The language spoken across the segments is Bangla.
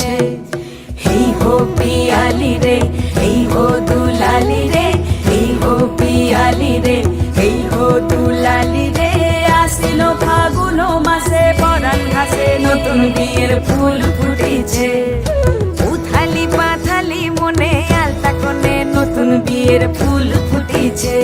এই হো পিয়ালি রে, এই হো দুলালি রে, এই হো পিয়ালি রে, এই হো দুলালি রে। আসিল ফাগুন মাসে পরান ঘাসে নতুন বিয়ের ফুল ফুটেছে। উথালি পাথালি মনে আলতা কোণে নতুন বিয়ের ফুল ফুটেছে।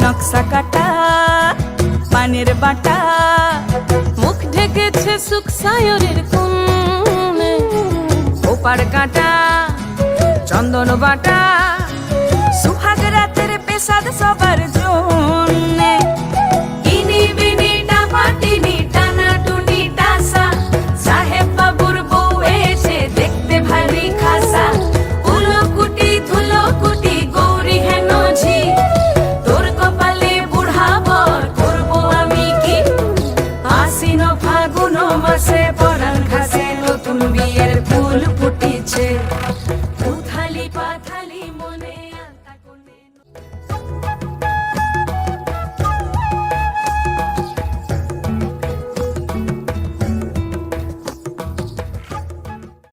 নকশা কাটা পানের বাটা মুখ ঢেকেছে সুখ সায়রের কোন ওপার কাটা চন্দন বাটা